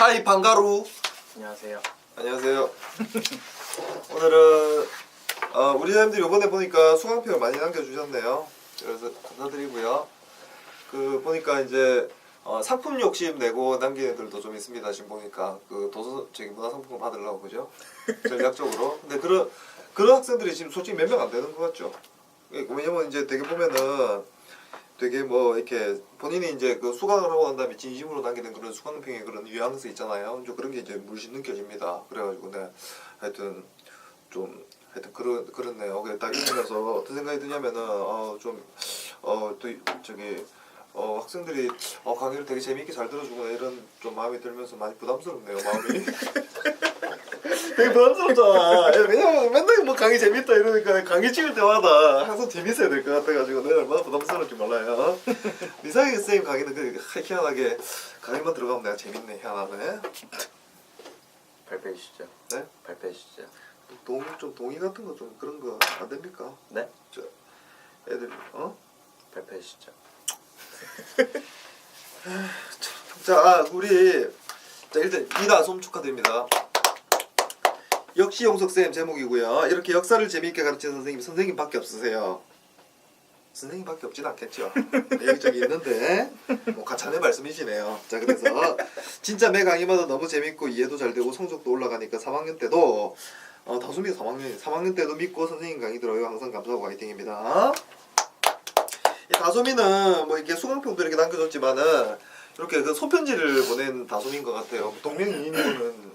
하이 방가루. 안녕하세요. 안녕하세요. 오늘은 어, 우리 사람들이 이번에 보니까 수강표를 많이 남겨주셨네요. 그래서 감사드리고요. 그 보니까 이제 어, 상품 욕심 내고 남기는 애들도 좀 있습니다. 지금 보니까. 그 도서 저기 문화상품권 받으려고 그죠? 전략적으로. 근데 그런 그런 학생들이 지금 솔직히 몇 명 안 되는 것 같죠? 예, 왜냐면 이제 되게 보면은 되게 뭐 이렇게 본인이 이제 그 수강을 하고 난 다음에 진심으로 남기는 그런 수강평의 그런 뉘앙스 있잖아요. 좀 그런 게 이제 물씬 느껴집니다. 그래가지고 네 하여튼 좀 하여튼 그런 그렇네요. 딱 읽으면서 어떤 생각이 드냐면은 어좀어또 저기 어 학생들이 어 강의를 되게 재미있게 잘 들어주구나 이런 좀 마음이 들면서 많이 부담스럽네요 마음이. 되게 부담스럽잖아. 예, 왜냐면 맨날 뭐 강의 재밌다 이러니까 강의 찍을 때마다 항상 재밌어야 될 것 같아가지고 내가 얼마나 부담스러운지 몰라요. 이상하게 선생님 강의는 그 희한하게 강의만 들어가면 내가 재밌네 희한하네. 발표해 주시죠. 네? 발표해 주시죠. 동의 좀 동의 같은 거 좀 그런 거 안 됩니까? 네? 저 애들 어? 발표해 주시죠. 자 아, 우리 자 일단 이나솜 축하드립니다. 역시 용석 쌤 제목이고요. 이렇게 역사를 재미있게 가르치는 선생님 선생님밖에 없으세요. 선생님밖에 없진 않겠죠. 여기저기 있는데 뭐 가찬의 말씀이시네요. 자 그래서 진짜 매 강의마다 너무 재밌고 이해도 잘 되고 성적도 올라가니까 3학년 때도 어, 다솜이 3학년 3학년 때도 믿고 선생님 강의 들어요. 항상 감사하고 화이팅입니다. 이 다솜이는 뭐 이렇게 수강평도 이렇게 남겨줬지만은 이렇게 그 소편지를 보낸 다솜인 것 같아요. 동명이인이면은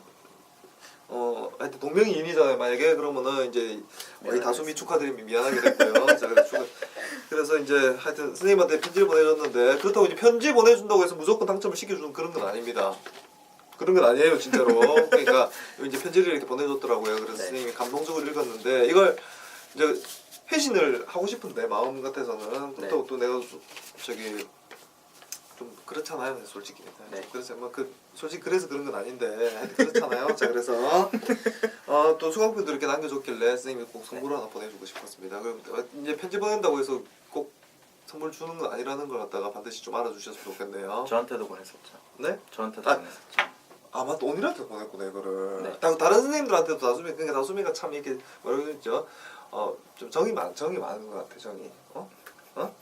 어 하여튼 동명이 인이잖아요. 만약에 그러면은 이제 뭐이 다솜이 축하드리면 미안하게 됐고요. 자 그래서 축하- 그래서 이제 하여튼 선생님한테 편지를 보내줬는데 그렇다고 이제 편지 보내준다고 해서 무조건 당첨을 시켜주는 그런 건 아닙니다. 그런 건 아니에요 진짜로. 그러니까 이제 편지를 이렇게 보내줬더라고요. 그래서 네. 선생님이 감동적으로 읽었는데 이걸 이제 회신을 하고 싶은데 마음 같아서는 그렇다고 또 내가 소- 저기 좀 그렇잖아요 솔직히 네. 그래서 뭐그 솔직히 그래서 그런 건 아닌데 그렇잖아요 자 그래서 어, 또 수강표도 이렇게 남겨줬길래 선생님이 꼭 선물 하나 보내주고 싶었습니다 그럼 이제 편지 보낸다고 해서 꼭 선물 주는 건 아니라는 걸 갖다가 반드시 좀 알아주셨으면 좋겠네요 저한테도 보냈었죠. 네? 저한테도 아. 보냈었죠. 아 맞다 오늘한테 보냈구나 이거를 네. 다, 다른 선생님들한테도 다수미 그러니까 다수미가 참 이렇게 뭐라고 했죠 어좀 정이 많 정이 많은 것 같아 정이 어 어?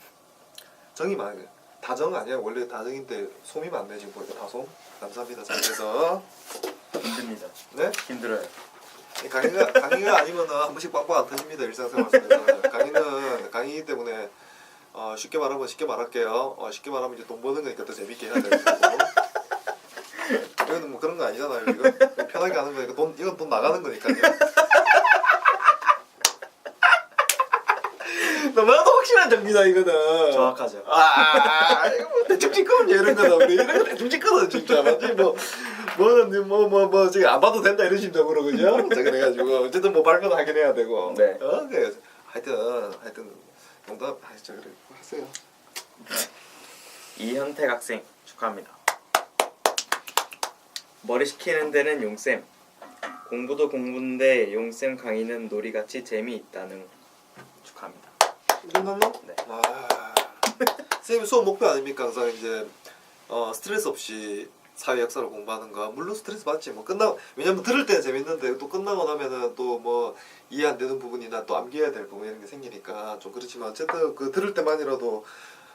정이 많은 다정 아니야. 원래 다정인데 솜이 많네 지금 보니까. 다솜? 감사합니다. 자 그래서. 힘듭니다. 네? 힘들어요. 이 강의가 강의가 아니면은 한 번씩 빵빵 안 터집니다 일상생활 속에서. 강의는 강의이기 때문에 어, 쉽게 말하면 쉽게 말할게요. 어, 쉽게 말하면 이제 돈 버는 거니까 더 재밌게 해야 되고. 이거는 뭐 그런 거 아니잖아요 이거 편하게 하는 거니까 돈 이건 돈 나가는 거니까요 너무나도 확실한 정리다 이거는 정확하죠. 아 이거 뭐 대충 찍거든요 이런 거는 우리 이런 거 대충 찍거든 진짜 맞지 뭐 뭐는 뭐뭐뭐 지금 안 봐도 된다 이런 심정으로 그죠? 자 그래가지고 어쨌든 뭐 발표도 하긴 해야 되고 네. 어 그래 하여튼 하여튼 농담 아 진짜 그래 하세요 이현택 학생 축하합니다. 머리 식히는 데는 용쌤. 공부도 공부인데 용쌤 강의는 놀이같이 재미있다는. 끝났나? 네. 아 선생님 수업 목표 아닙니까 항상 이제 어 스트레스 없이 사회 역사를 공부하는 거 물론 스트레스 받지 뭐 끝나 왜냐면 들을 때는 재밌는데 또 끝나고 나면은 또 뭐 이해 안 되는 부분이나 또 암기해야 될 부분 이런 게 생기니까 좀 그렇지만 어쨌든 그 들을 때만이라도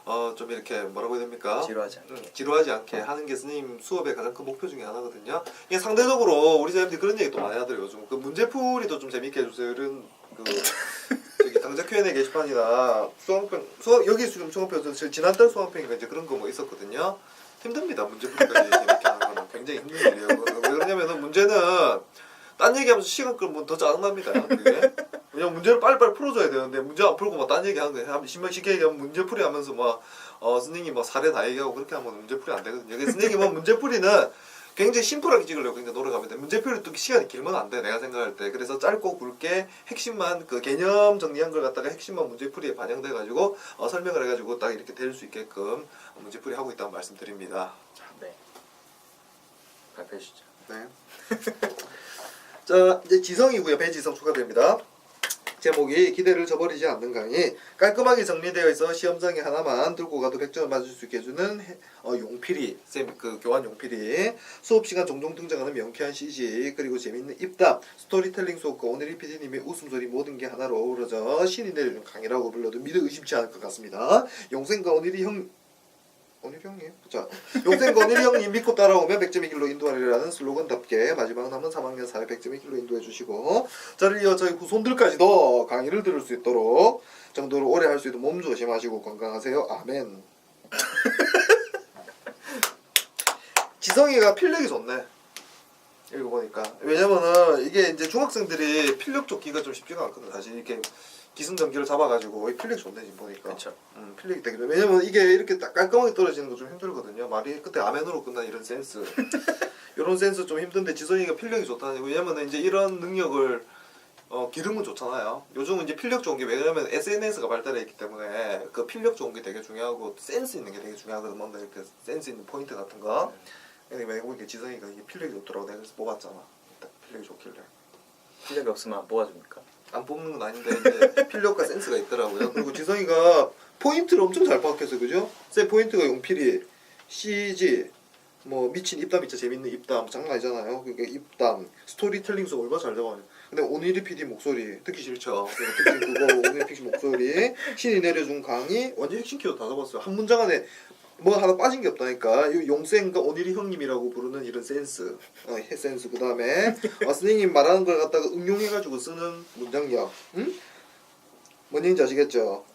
어 좀 이렇게 뭐라고 해야 됩니까? 지루하지 않게. 응, 지루하지 않게 하는 게 스님 수업의 가장 큰 목표 중에 하나거든요. 이게 상대적으로 우리 선생님들이 그런 얘기 또 많이 하더라고요. 요즘 그 문제풀이도 좀 재밌게 해주세요. 이런 그 Q&A 게시판이나 수강평 수학 여기 지금 수강평 저 지난달 수강평인가 이제 그런 거 뭐 있었거든요. 힘듭니다. 문제풀이까지 재밌게 하는 거는 굉장히 힘든 일이에요. 왜 그러냐면은 문제는 딴 얘기하면서 시간 끌면 더 짜증납니다. 그게. 왜냐면 문제를 빨리빨리 풀어줘야 되는데 문제 안 풀고 막 딴 얘기하는 거예요. 신명 쉽게 얘기하면 문제풀이 하면서 막 어, 선생님 막 사례 다 얘기하고 그렇게 하면 문제풀이 안 되거든요. 선생님은 문제풀이는 굉장히 심플하게 찍으려고 굉장히 노력합니다. 문제풀이 또 시간이 길면 안 돼. 내가 생각할 때. 그래서 짧고 굵게 핵심만 그 개념 정리한 걸 갖다가 핵심만 문제풀이에 반영돼 가지고 어, 설명을 해 가지고 딱 이렇게 될 수 있게끔 문제풀이 하고 있다는 말씀드립니다. 네. 발표해 주시죠. 네. 자 이제 지성이고요. 배지성 축하드립니다. 제목이 기대를 저버리지 않는 강의 깔끔하게 정리되어 있어 시험장에 하나만 들고 가도 100점을 맞을 수 있게 해주는 해- 어, 용필이 쌤 그 교환 용필이. 수업 시간 종종 등장하는 명쾌한 CG 그리고 재밌는 입담 스토리텔링 수업과 오늘이 PD님의 웃음소리 모든 게 하나로 어우러져 신이 내려준 강의라고 불러도 믿어 의심치 않을 것 같습니다. 용생과 오늘이 형 오늘 형님. 자 용생과 오늘 형님 믿고 따라오면 100점의 길로 인도하리라는 슬로건답게 마지막 남은 3학년 4회 100점의 길로 인도해 주시고 저를 이어 저희 후손들까지도 강의를 들을 수 있도록 정도로 오래 할 수 있도록 몸 조심하시고 건강하세요. 아멘. 지성이가 필력이 좋네. 읽어보니까. 왜냐면은 이게 이제 중학생들이 필력 쫓기가 좀 쉽지가 않거든. 사실 이렇게 기승전결을 잡아가지고 이 필력이 좋네 지금 보니까 그렇죠. 음, 필력이 되게. 왜냐면 이게 이렇게 딱 깔끔하게 떨어지는 거 좀 힘들거든요 말이 끝에 아멘으로 끝난 이런 센스 이런 센스 좀 힘든데 지성이가 필력이 좋다는 왜냐면은 이제 이런 능력을 어, 기르면 좋잖아요. 요즘은 이제 필력 좋은 게 왜냐면 SNS가 발달해 있기 때문에 그 필력 좋은 게 되게 중요하고 센스 있는 게 되게 중요하거든. 뭔가 이렇게 센스 있는 포인트 같은 거. 근데 왜 보니까 지성이가 이게 필력이 좋더라고 내가 그래서 뽑았잖아. 딱 필력이 좋길래. 실력이 없으면 안 뽑아줍니까? 안 뽑는 건 아닌데 필력과 센스가 있더라고요. 그리고 지성이가 포인트를 엄청 잘 파악해서 그죠? 세 포인트가 용필이, CG, 뭐 미친 입담 진짜 재밌는 입담 장난 아니잖아요. 그러니까 입담, 스토리텔링 수 얼마나 잘 잡아요. 근데 오니리 PD 목소리 듣기 싫죠. 특히 그거 오니리 PD 목소리 신이 내려준 강의 완전 핵심 키워드 다 잡았어요. 한 문장 안에 뭐 하나 빠진 게 없다니까. 이 용생과 오니리 형님이라고 부르는 이런 센스, 어, 해 센스. 그 다음에 어, 선생님 말하는 걸 갖다가 응용해가지고 쓰는 문장력. 응? 뭔 얘기인지 아시겠죠?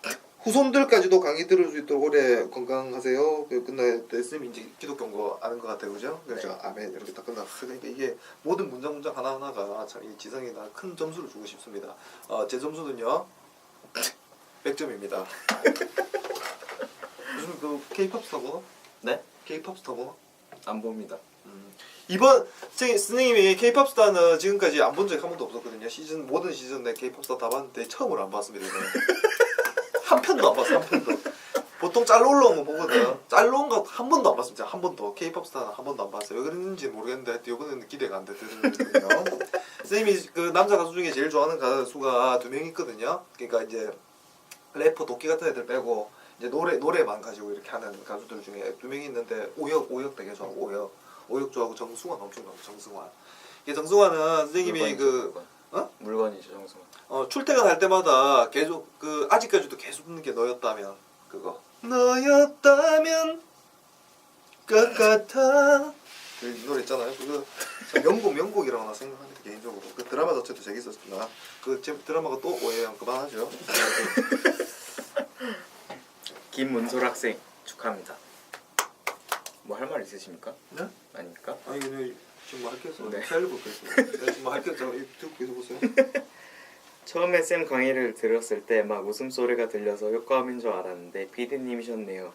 후손들까지도 강의 들을 수 있도록 오래 건강하세요. 그 끝날 때 쌤이 이제 기독교인 거 아는 것 같아요, 그죠? 그래서 제가 아멘 이렇게 딱 끝났어요. 그러니까 이게 모든 문장 문장 하나 하나가 참 이 지성에 나큰 점수를 주고 싶습니다. 어, 제 점수는요 100점입니다. 요즘 그 K-팝 스타 보나? 네? K-팝 스타 보나? 안 봅니다. 음. 이번 제 선생님이 K-팝 스타는 지금까지 안 본 적이 한 번도 없었거든요. 시즌 모든 시즌 내 K-팝 스타 다 봤는데 처음으로 안 봤습니다. 이번에. 한 편도 안 봤어 한 편도. 보통 짤로 올라오면 보거든. 짤로 온 거 한 번도 안 봤습니다. 한 번도 K-팝 스타는 한 번도 안 봤어요. 왜 그랬는지 모르겠는데 이번에는 기대가 안 되거든요. 선생님이 그 남자 가수 중에 제일 좋아하는 가수가 두 명 있거든요. 그러니까 이제 래퍼 도끼 같은 애들 빼고 이제 노래 노래만 가지고 이렇게 하는 가수들 중에 두 명이 있는데 오혁 오혁 되게 좋아하고 오혁. 오혁 좋아하고 정승환 엄청 좋아하고 정승환. 이게 정승환은 선생님이 물건이죠, 그 물건. 어? 물건이죠 정승환. 어, 출퇴근할 때마다 계속 그 아직까지도 계속 듣는 게 너였다면. 그거. 너였다면 것 같아 그 노래 있잖아요. 그거 참 명곡 명곡이라고 나 생각합니다 개인적으로. 그 드라마 자체도 재밌었구나 그 제- 드라마가 또 오해요. 그만하죠 김문솔 학생 축하합니다. 뭐 할 말 있으십니까? 네? 아닙니까? 아니 근데 지금 뭐 할 게 없어 네. 잘 볼게요 지금 뭐 할 게 없어 듣고 계속 보세요 처음에 쌤 강의를 들었을 때 막 웃음소리가 들려서 효과음인 줄 알았는데 PD님이셨네요.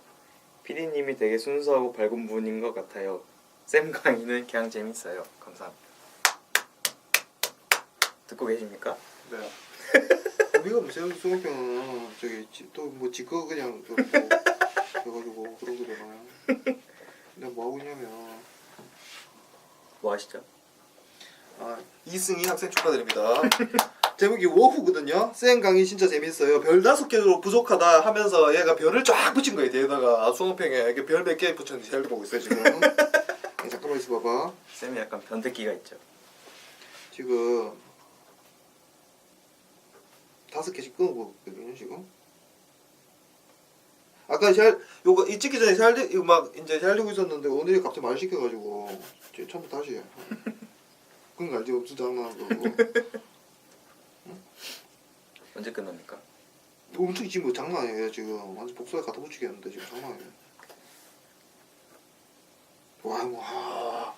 PD님이 되게 순수하고 밝은 분인 것 같아요. 쌤 강의는 그냥 재밌어요. 감사합니다. 듣고 계십니까? 네 우리가 무슨 수능평은 저기 또뭐 지거 그냥 그렇고 해가지고 그런 거잖아요 내가 뭐 하고 있냐면 뭐 하시죠? 아, 이승희 학생 축하드립니다. 제목이 워후거든요. 쌩 강의 진짜 재밌어요. 별 다섯 개로 부족하다 하면서 얘가 별을 쫙 붙인 거예요. 뒤에다가 수능평에 이렇게 별 몇 개 붙였는지 잘 보고 있어요 지금. 네, 잠깐만 있어봐봐. 쌤이 약간 변태기가 있죠. 지금 다섯 개씩 끊고 있거든요 지금. 아까 잘 요거 이 찍기 전에 잘 이거 막 이제 잘 되고 있었는데 오늘이 갑자기 말 시켜가지고 이제 처음부터 다시 해. 거 알지? 없어 장난한 거. 언제 끝납니까? 엄청 지금 뭐 장난 아니에요 지금 완전 복사에 갖다 붙이겠는데 지금 장난 아니에요 와 와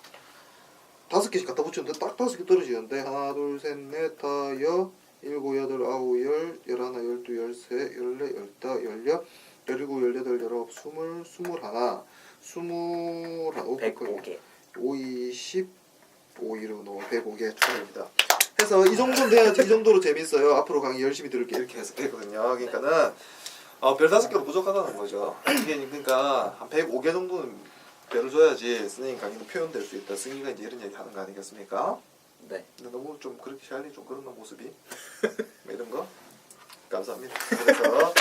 다섯 개씩 갖다 붙였는데 딱 다섯 개 떨어지는데 하나 둘 셋 넷 다여 일곱 여덟 아홉 열 열하나 열두 열세 열네 열다 열여 열일곱 열여덟 열아홉 스물 스물하나 스물한 오 105개. 오이십 오이로 넣어 105개 축하드립니다. 해서 이 정도는 돼야지 이 정도로 재밌어요. 앞으로 강의 열심히 들을게 이렇게 해석했거든요. 그러니까는 어, 별 다섯 개로 부족하다는 거죠. 이게 그러니까 한 105개 정도는 별을 줘야지 선생님 강의도 표현될 수 있다. 승희가 이제 이런 얘기 하는 거 아니겠습니까? 네. 근데 너무 좀 그렇게 샤일리 좀 그런 모습이 뭐 이런 거 감사합니다. 그래서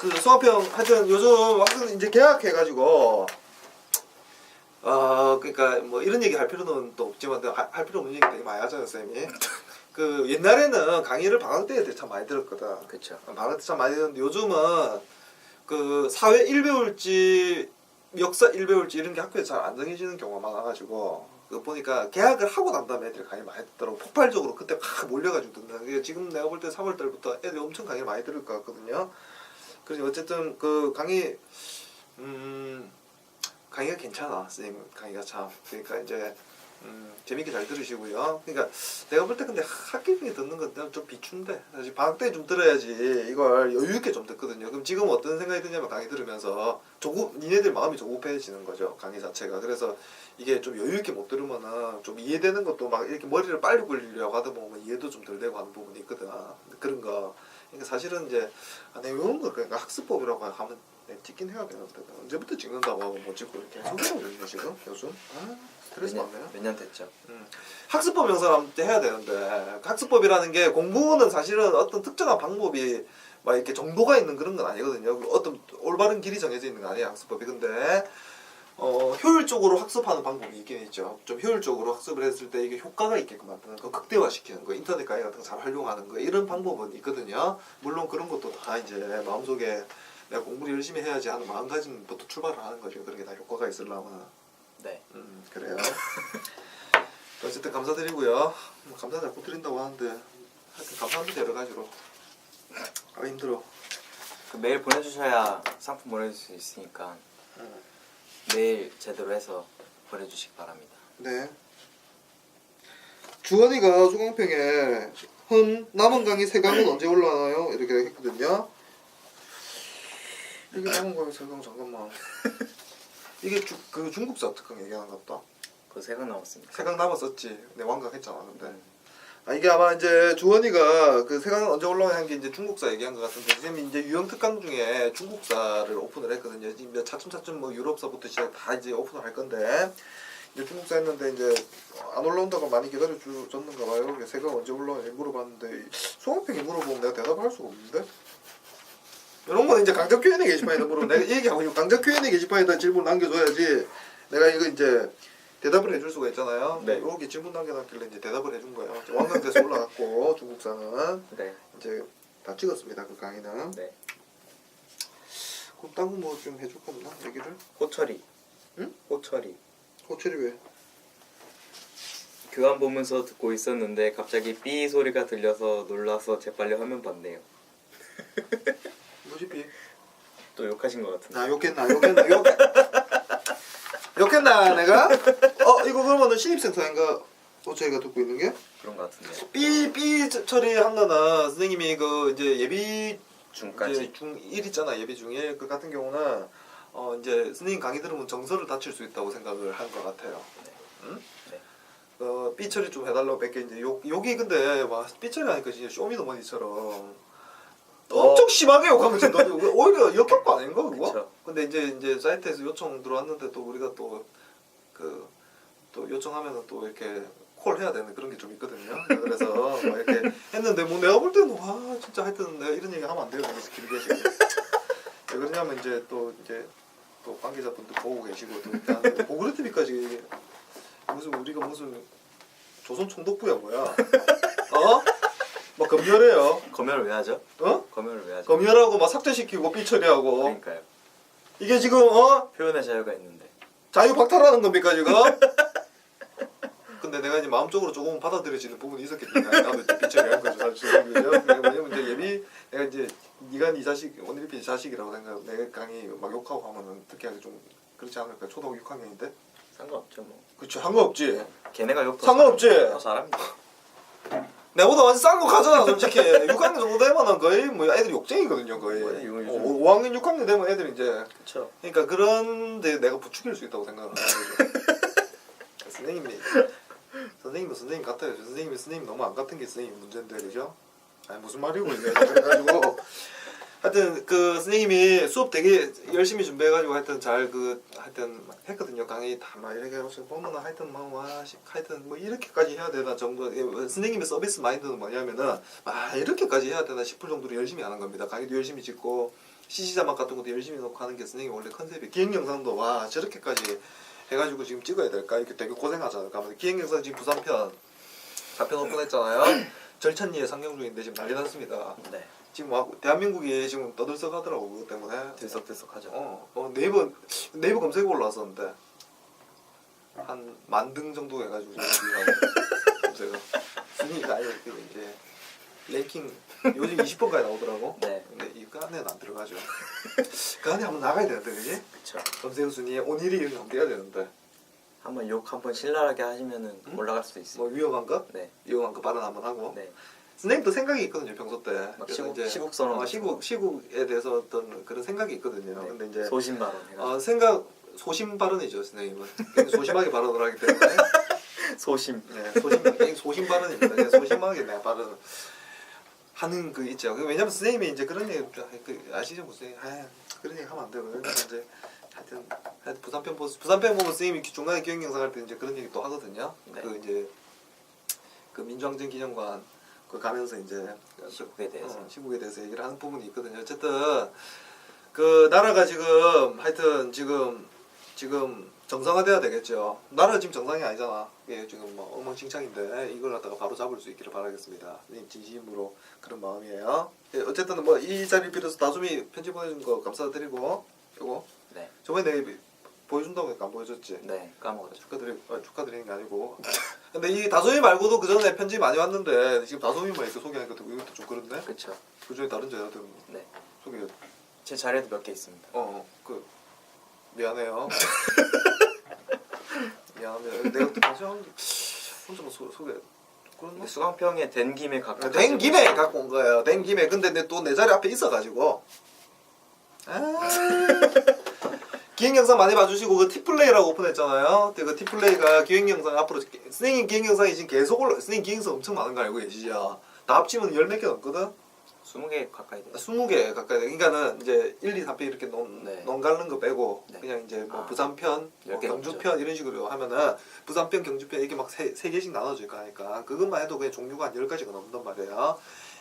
그 수학평 하여튼 요즘 학생 이제 개학해가지고 어 그러니까 뭐 이런 얘기 할 필요는 또 없지만 하- 할 필요 없는 얘기 되게 많이 하잖아요 쌤이. 그 옛날에는 강의를 방학 때 참 많이 들었거든. 그쵸. 방학 때 참 많이 들었는데 요즘은 그 사회 1배울지 역사 1배울지 이런 게 학교에 잘 안 정해지는 경우가 많아가지고 그 보니까 계약을 하고 난 다음에 애들이 강의 많이 듣더라고. 폭발적으로 그때 막 몰려가지고 듣는 게 지금 내가 볼 때 3월 달부터 애들이 엄청 강의를 많이 들을 것 같거든요. 그래서 어쨌든 그 강의 음 강의가 괜찮아. 선생님 강의가 참. 그러니까 이제 음, 재밌게 잘 들으시고요. 그러니까 내가 볼 때 근데 학기 중에 듣는 건 좀 비춘데 사실 방학 때 좀 들어야지 이걸 여유 있게 좀 듣거든요. 그럼 지금 어떤 생각이 드냐면 강의 들으면서 조급 니네들 마음이 조급해지는 거죠 강의 자체가. 그래서 이게 좀 여유 있게 못 들으면은 좀 이해되는 것도 막 이렇게 머리를 빨리 굴리려고 하다 보면 이해도 좀 덜 되고 하는 부분이 있거든. 그런 거. 그러니까 사실은 이제 아, 내가 이런 거 그러니까 학습법이라고 하면 내가 찍긴 해야 되는데 언제부터 찍는다고 하고 못 찍고 이렇게 계속 그러네 지금 요즘. 아 스트레스 받네요. 몇 년 됐죠. 음. 학습법 영상을 때 해야 되는데 그 학습법이라는 게 공부는 사실은 어떤 특정한 방법이 막 이렇게 정도가 있는 그런 건 아니거든요. 그 어떤 올바른 길이 정해져 있는 거 아니에요 학습법이. 근데 어, 효율적으로 학습하는 방법이 있긴 있죠. 좀 효율적으로 학습을 했을 때 이게 효과가 있게끔 만드는 거, 극대화시키는 거, 인터넷 강의 같은 거 잘 활용하는 거 이런 방법은 있거든요. 물론 그런 것도 다 이제 마음속에 내가 공부를 열심히 해야지 하는 마음가짐부터 출발을 하는 거죠. 그런 게 다 효과가 있으려면. 네. 음 그래요. 어쨌든 감사드리고요. 뭐 감사 자꾸 드린다고 하는데 하여튼 감사합니다 여러 가지로. 아 힘들어. 그 메일 보내주셔야 상품 보내줄 수 있으니까 음. 메일 제대로 해서 보내주시기 바랍니다. 네. 주원이가 수강평에 헌 남은 강의 세 강은 언제 올라와요? 이렇게 했거든요. 이게 남은 강의 세 강 잠깐만. 이게 주, 그 중국 사 특강 얘기하는 것 같다. 그거 세강 남았습니다. 세강 남았었지. 내 완강했잖아 근데. 아 이게 아마 이제 주원이가 그 세강 언제 올라오는 게 이제 중국사 얘기한 것 같은데 선생님이 이제 유형 특강 중에 중국사를 오픈을 했거든요. 지금 이제 차츰차츰 뭐 유럽사부터 시작 다 이제 오픈을 할 건데 이제 중국사 했는데 이제 안 올라온다고 많이 기다려 주셨는가 봐요. 세강 언제 올라오냐 물어봤는데 수강평이 물어보면 내가 대답을 할 수가 없는데. 이런 거는 이제 강적 Q&A 게시판에다 물어. 내가 얘기하고 있고 강적 Q&A 게시판에다 질문 남겨줘야지. 내가 이거 이제 대답을 해줄 수가 있잖아요. 네. 이렇게 질문 남겨놨길래 이제 대답을 해준 거예요. 완강돼서 올라갔고 중국사는 네. 이제 다 찍었습니다. 그 강의는. 네. 그럼 딴거 뭐 좀 해줄 거 없나? 얘기를? 호철이. 응? 호철이. 호철이 왜? 교환 보면서 듣고 있었는데 갑자기 삐 소리가 들려서 놀라서 재빨리 화면 봤네요. 비? 또 욕하신 것 같은데. 나 욕했나? 욕했나? 욕 욕했나 내가? 어 이거 그러면은 신입생 사인가? 호철이가 듣고 있는 게? 그런 것 같은데. 삐, 삐 처리한 거는 선생님이 그 이제 예비 중까지. 이제 중1 있잖아 예비 중1 그 같은 경우는 어 이제 선생님 강의 들으면 정서를 다칠 수 있다고 생각을 한 것 같아요. 네. 응? 네. 어, 삐 처리 좀 해달라고 몇 개 이제 욕 욕이 근데 막 삐 처리 하니까 진짜 쇼미더머니처럼 엄청 심하게 욕하면 진짜 너 오히려 역효과 아닌가 그거? 그쵸. 근데 이제 이제 사이트에서 요청 들어왔는데 또 우리가 또 그 또 요청하면은 또 이렇게 콜 해야 되는 그런 게 좀 있거든요. 그래서 막 이렇게 했는데 뭐 내가 볼 때는 와 진짜 하여튼 내가 이런 얘기 하면 안 돼요. 여기서 길게 지금. 왜 그러냐면 이제 또 이제 또 관계자분들 보고 계시고 또 일단 보그레 TV까지 무슨 우리가 무슨 조선 총독부야 뭐야? 어? 막 검열해요. 검열을 왜 하죠? 어? 검열을 왜 하죠? 검열하고 막 삭제시키고 삐처리하고 그러니까요. 이게 지금 어 표현의 자유가 있는데. 자유 박탈하는 겁니까 지금? 근데 내가 이제 마음적으로 조금 받아들여지는 부분이 있었기 때문에 나도 이제 삐처리 한 거죠 사실 뭐냐면 이제 예비 내가 이제 네가 네 자식 원일피 자식이라고 생각 내 강의 막 욕하고 하면은 듣기 하기 좀 그렇지 않을까 초등학교 6학년인데 상관없죠 뭐. 그쵸 상관없지 걔네가 욕더 상관없지 더 잘합니다. 내보다 완전 싼 거 가잖아 솔직히 6학년 정도 되면은 거의 뭐 애들이 욕쟁이거든요 거의 뭐야, 이거 요즘. 어, 5학년 6학년 되면 애들이 이제 그렇죠. 그러니까 그런데 내가 부추길 수 있다고 생각을 하는 거죠. 선생님이 선생님은 선생님 같아요. 선생님이 선생님 너무 안 같은 게 선생님 문제인데 그죠? 아니 무슨 말이고 이게 그래가지고 하여튼 그 선생님이 수업 되게 열심히 준비해가지고 하여튼 잘 그 하여튼 막 했거든요. 강의 다 막 이렇게 해서 보면은 하여튼 막와 하여튼 뭐 이렇게까지 해야 되나 정도. 예, 선생님의 서비스 마인드는 뭐냐면은 막 이렇게까지 해야 되나 싶을 정도로 열심히 하는 겁니다. 강의도 열심히 찍고 CC자막 같은 것도 열심히 놓고 하는 게 선생님 원래 컨셉이 기획 영상도 와 저렇게까지 해가지고 지금 찍어야 될까? 이렇게 되게 고생하잖아요 기획 영상 지금 부산편 잡편 오픈했잖아요. 절찬리에 상영 중인데 지금 난리 났습니다. 네. 지금 막 대한민국이 지금 떠들썩하더라고 그것 때문에 들썩들썩하죠. 어, 어 네이버 네이버 검색어 올라왔었는데 한 만 등 정도 해가지고 검색어 순위가 아예 그 이제 랭킹 요즘 20번까지 나오더라고. 네. 근데 이거 안에는 안 들어가죠. 그 안에 한번 나가야 되는데 그지? 그쵸. 검색어 순위에 오늘이 이렇게 한번 돼야 되는데 한번 욕 한번 신랄하게 하시면은 응? 올라갈 수도 뭐 있습니다. 위험한 거? 네. 위험한 거 발언 한번 하고. 네. 선생님도 생각이 있거든요 평소 때. 막 시국- 이제 시국 선언 어, 시국 시국에 대해서 어떤 그런 생각이 있거든요. 네. 근데 이제 소신 발언 어, 생각 소심 발언이죠 선생님은 소심하게 발언을 하기 때문에 소심. 네, 소심 소심 발언입니다. 소심하게 내 발언 하는 그 있죠. 그 왜냐면 선생님이 이제 그런 얘기 그 아시죠 무슨 아 그런 얘기 하면 안 되고 이제 하여튼, 하여튼 부산편 보스 부산편 보면 선생님이 중간에 기획 영상 할 때 이제 그런 얘기 또 하거든요. 네. 그 이제 그 민주항쟁 기념관 그 가면서 이제 시국에 대해서. 어, 시국에 대해서 얘기를 하는 부분이 있거든요. 어쨌든 그 나라가 지금 하여튼 지금 지금 정상화돼야 되겠죠. 나라 지금 정상이 아니잖아. 이게 지금 뭐 엉망진창인데 이걸 갖다가 바로 잡을 수 있기를 바라겠습니다. 네, 진심으로 그런 마음이에요. 예, 어쨌든 뭐이 자리를 빌어서 다솜이 편지 보내준 거 감사드리고 요거 네. 저번에 보여준다고 했니까 안 보여줬지. 네. 까먹었죠. 축하드리 아, 축하드리는 게 아니고. 근데 이 다솜이 말고도 그 전에 편지 많이 왔는데 지금 다솜이만 이렇게 소개하니까 또 이것도 좀 그렇네. 그쵸. 그 중에 다른 자녀들은 네. 소개. 제 자리에도 몇 개 있습니다. 어 그 미안해요. 미안해요. 내가 또 다시 한 혼자 뭐 소, 소개. 그런 근데 수강평에 된 김에 갖고 된 김에 갖고 온 거예요. 된 김에 근데 내 또 내 자리 앞에 있어가지고. 아. 기획 영상 많이 봐주시고 그 티플레이라고 오픈했잖아요. 근데 그 티플레이가 기획 영상 앞으로 선생님 기획 영상이 지금 계속 올라. 선생님 기획 영상 엄청 많은 거 알고 계시죠? 다 합치면 열 몇 개 넘거든. 20개 가까이 돼요. 20개 가까이 돼. 그러니까는 이제 1, 2, 3편 이렇게 논, 네. 논 가는 거 빼고 네. 그냥 이제 뭐 아. 부산편, 뭐 경주편 이런 식으로 하면은 부산편, 경주편 이렇게 막세세 개씩 나눠질 거니까 그것만 해도 그냥 종류가 한 10가지가 넘는단 말이에요.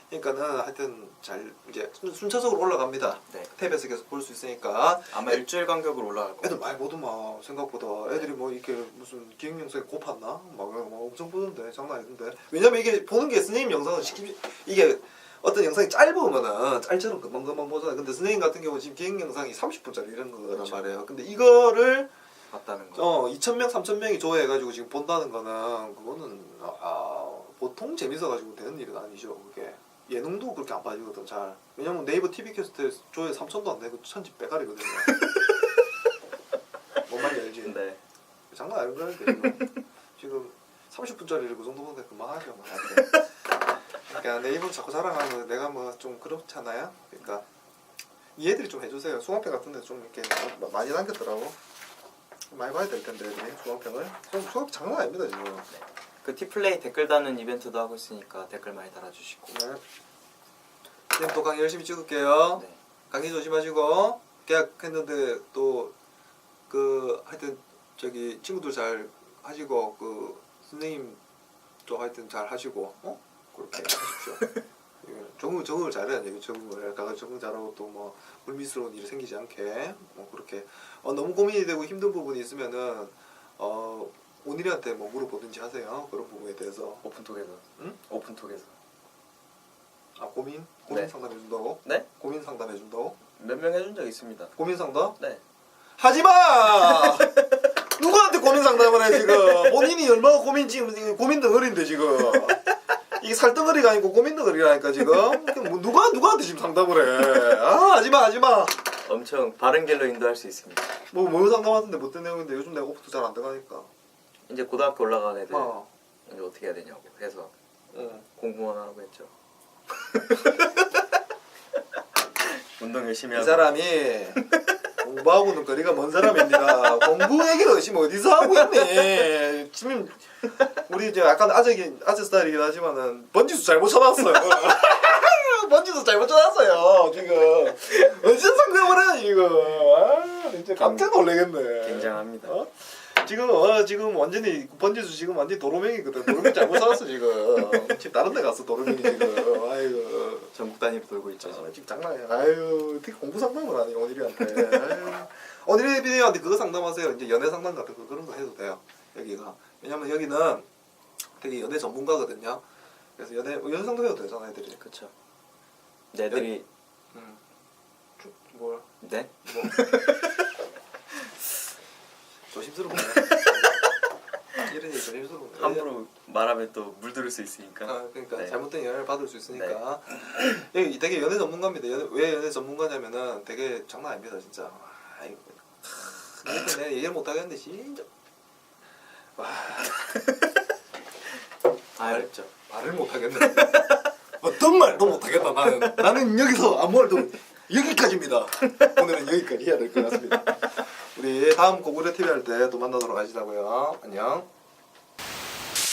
그러니까는 하여튼 잘 이제 순- 순차적으로 올라갑니다. 네. 탭에서 계속 볼 수 있으니까 아마 일주일 간격으로 올라갈 애들 거예요. 많이 보더만 생각보다 애들이 뭐 이렇게 무슨 기획 영상에 고팠나? 막, 막 엄청 보던데 장난 아닌데 왜냐면 이게 보는 게 선생님 영상은 시키 이게 어떤 영상이 짧으면은 짤처럼 금방금방 보잖아요 근데 선생님 같은 경우 지금 기획 영상이 30분짜리 이런 거란 그렇죠. 말이에요 근데 이거를 봤다는 거. 어 2,000명 3,000명이 좋아해가지고 지금 본다는 거는 그거는 아 보통 재밌어가지고 되는 일은 아니죠 그게 예능도 그렇게 안 빠지거든 잘. 왜냐면 네이버 TV 캐스트 조회 3천도 안 되고 천집 빼가리거든요. 뭔 말인지 알지? 네. 장난 아니라니까 지금 지금 30분짜리를 그 정도 보는데 그만하죠 뭐. 나한테. 그러니까 내 입은 자꾸 자랑하면 내가 뭐 좀 그렇잖아요? 그러니까 이해들이 좀 해주세요. 수강평 같은 데 좀 이렇게 마- 많이 남겼더라고. 많이 봐야 될 텐데 애들이 수강평을. 수강 수강 장난 아닙니다 지금 그 티플레이 댓글 다는 이벤트도 하고 있으니까 댓글 많이 달아주시고. 네. 지금 또 강의 열심히 찍을게요 네. 감기 조심하시고 계약했는데 또 그 하여튼 저기 친구들 잘 하시고 그 선생님 또 하여튼 잘 하시고 어 그렇게 하십시오. 예, 적응 적응을 잘해야 얘기 적응을 가서 적응 잘하고 또 뭐 불미스러운 일이 생기지 않게 뭐 그렇게 어, 너무 고민이 되고 힘든 부분이 있으면은 어 온일이한테 뭐 물어보든지 하세요 그런 부분에 대해서 오픈톡에서. 응? 오픈톡에서. 아 고민 고민 네. 상담 해 준다고 네? 고민 상담 해 준다고 몇 명 해준 적 있습니다. 고민 상담 네. 하지 마! 누구한테 고민 상담을 해 지금? 본인이 얼마나 고민 지금 고민 덩어리인데 지금. 이게 살덩어리가 아니고 고민 덩어리라니까 지금. 뭐 누가 누구한테 지금 상담을 해? 아 하지 마 하지 마. 엄청 바른 길로 인도할 수 있습니다. 뭐뭐 상담하는데 못된 내용인데 요즘 내가 오프도 잘 안 들어가니까. 이제 고등학교 올라간 애들 어. 이제 어떻게 해야 되냐고 해서 어. 공부만 하라고 했죠. 운동 열심히 이 하고. 사람이 공부하고는 거리가 먼 사람입니다. 공부 얘기를 지금 어디서 하고 있니? 지금 우리 이제 약간 아재 아재 스타일이긴 하지만은 번지수 잘못 쳐놨어요. 아, 번지도 잘못 전화왔어요 지금. 언제 상담을 해 지금. 아, 진짜 깜짝 놀라겠네. 굉장합니다. 어? 지금 어 지금 완전히 번지수 지금 완전 히 도로명이거든. 도로명 잘못 살았어 지금. 지금 다른 데 갔어 도로명이 지금. 아이고. 전국 단위로 돌고 있죠. 아, 지금. 장난이야. 아유, 어떻게 공부 상담을 하니 오늘이한테. 아유. 오늘이 비디오한테 그거 상담하세요. 이제 연애 상담 같은 거 그런 거 해도 돼요. 여기가. 왜냐면 여기는 되게 연애 전문가거든요. 그래서 연애 연애 상담해도 되잖아, 애들이. 그쵸. 내들이 음. 뭘? 네? 뭐. 조심스럽네. 이런 얘기 조심스럽네. 함부로 말하면 또 물들을 수 있으니까. 아, 그러니까 네. 잘못된 연애를 받을 수 있으니까. 여기 되게 연애 전문가입니다. 연애, 왜 연애 전문가냐면은 되게 장난 아닙니다, 진짜. 아이고. 크, 내가 얘기를 못 하겠는데 진짜. 와, 아, 어렵죠. 말을 못 하겠네. 어떤 말도 못 하겠다 나는. 나는 여기서 아무 말도 못- 여기까지입니다. 오늘은 여기까지 해야 될 것 같습니다. 우리 다음 고구려 TV 할 때 또 만나도록 하시자고요. 안녕.